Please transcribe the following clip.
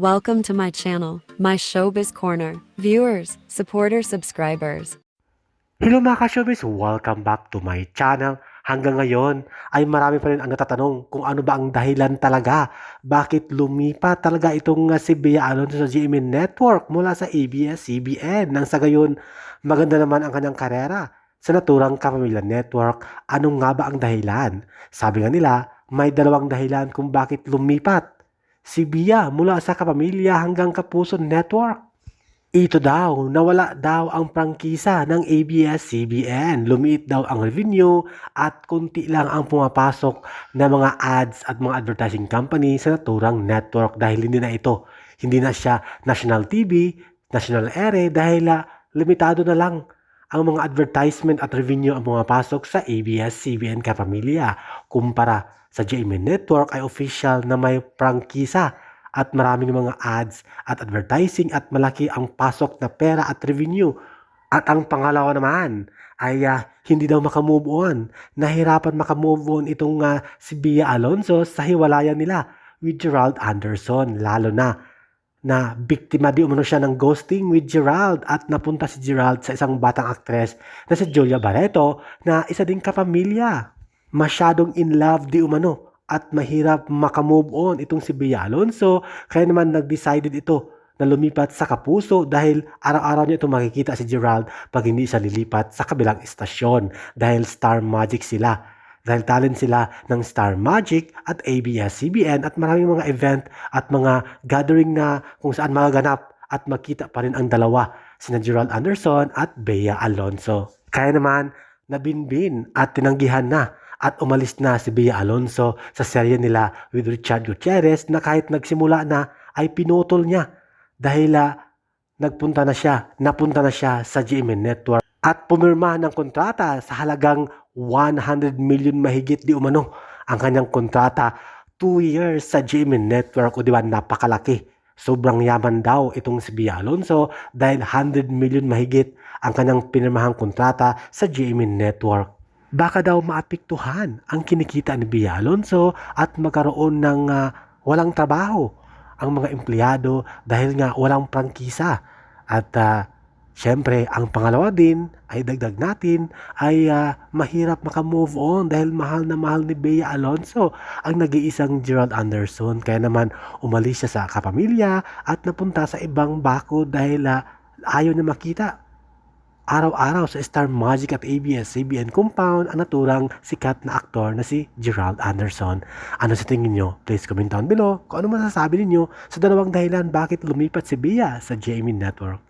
Welcome to my channel, my showbiz corner. Viewers, supporters, subscribers. Hello mga ka-showbiz! Welcome back to my channel. Hanggang ngayon ay marami pa rin ang natatanong kung ano ba ang dahilan talaga. Bakit lumipat talaga itong uh, si Bea Alonso sa GMA Network mula sa ABS-CBN nang sa gayon maganda naman ang kanyang karera sa naturang Kapamilya Network. Ano nga ba ang dahilan? Sabi nga nila, may dalawang dahilan kung bakit lumipat si Bea mula sa Kapamilya hanggang Kapuso Network. Ito daw, nawala daw ang prangkisa ng ABS-CBN. Lumiit daw ang revenue at kunti lang ang pumapasok na mga ads at mga advertising company sa naturang network dahil hindi na ito. Hindi na siya national TV, national ere dahil ah, limitado na lang ang mga advertisement at revenue ang pumapasok sa ABS-CBN Kapamilya kumpara sa GMA Network ay official na may prangkisa at maraming mga ads at advertising at malaki ang pasok na pera at revenue. At ang pangalawa naman ay ah, hindi daw makamove on. Nahirapan makamove on itong ah, si Bia Alonso sa hiwalayan nila with Gerald Anderson. Lalo na na biktima di umano siya ng ghosting with Gerald at napunta si Gerald sa isang batang aktres na si Julia Barreto na isa ding kapamilya. Masyadong in love di umano at mahirap makamove on itong si Bea Alonso kaya naman nag-decided ito na lumipat sa Kapuso dahil araw-araw niya ito makikita si Gerald pag hindi siya lilipat sa kabilang istasyon dahil Star Magic sila. Dahil talent sila ng Star Magic at ABS-CBN at maraming mga event at mga gathering na kung saan magaganap at makita pa rin ang dalawa, sina Gerald Anderson at Bea Alonso. Kaya naman, nabinbin at tinanggihan na at umalis na si Bea Alonso sa serye nila with Richard Gutierrez na kahit nagsimula na ay pinutol niya dahil ah, nagpunta na siya, napunta na siya sa GMA Network at pumirma ng kontrata sa halagang 100 million mahigit di umano ang kanyang kontrata 2 years sa GMA Network o di ba napakalaki. Sobrang yaman daw itong si Bea Alonso dahil 100 million mahigit ang kanyang pinirmahang kontrata sa GMA Network baka daw maapektuhan ang kinikita ni Bea Alonso at magkaroon ng ah, walang trabaho ang mga empleyado dahil nga walang prangkisa. At ah, syempre, ang pangalawa din ay dagdag natin ay ah, mahirap makamove on dahil mahal na mahal ni Bea Alonso ang nag-iisang Gerald Anderson. Kaya naman umalis siya sa kapamilya at napunta sa ibang bako dahil ah, ayaw niya makita araw-araw sa Star Magic at ABS-CBN compound ang naturang sikat na aktor na si Gerald Anderson. Ano sa tingin nyo? Please comment down below kung ano masasabi ninyo sa dalawang dahilan bakit lumipat si Bea sa GMA Network.